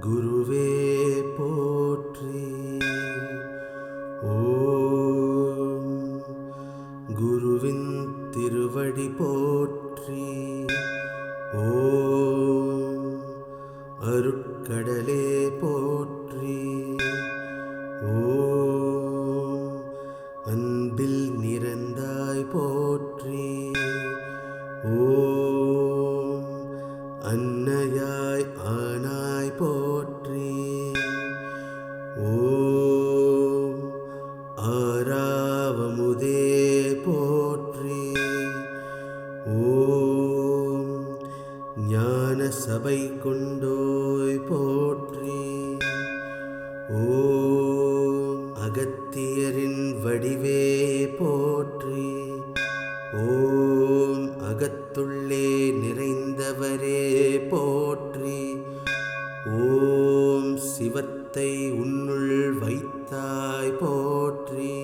குருவே போற்றி. ஓம் குருவின் திருவடி போற்றி. ஓம் அருட்கடலே போற்றி. ஓம் அன்பில் நிறந்தாய் போற்றி. அன்னையாய் ஆனாய் போற்றி. ஓம் ஆராவமுதே போற்றி. ஓம் ஞான சபை கொண்டோய் போற்றி. ஓம் அகத்தியரின் வடிவே போற்றி. உலகத்துள்ளே நிறைந்தவரே போற்றி. ஓம் சிவத்தை உன்னுள் வைத்தாய் போற்றி.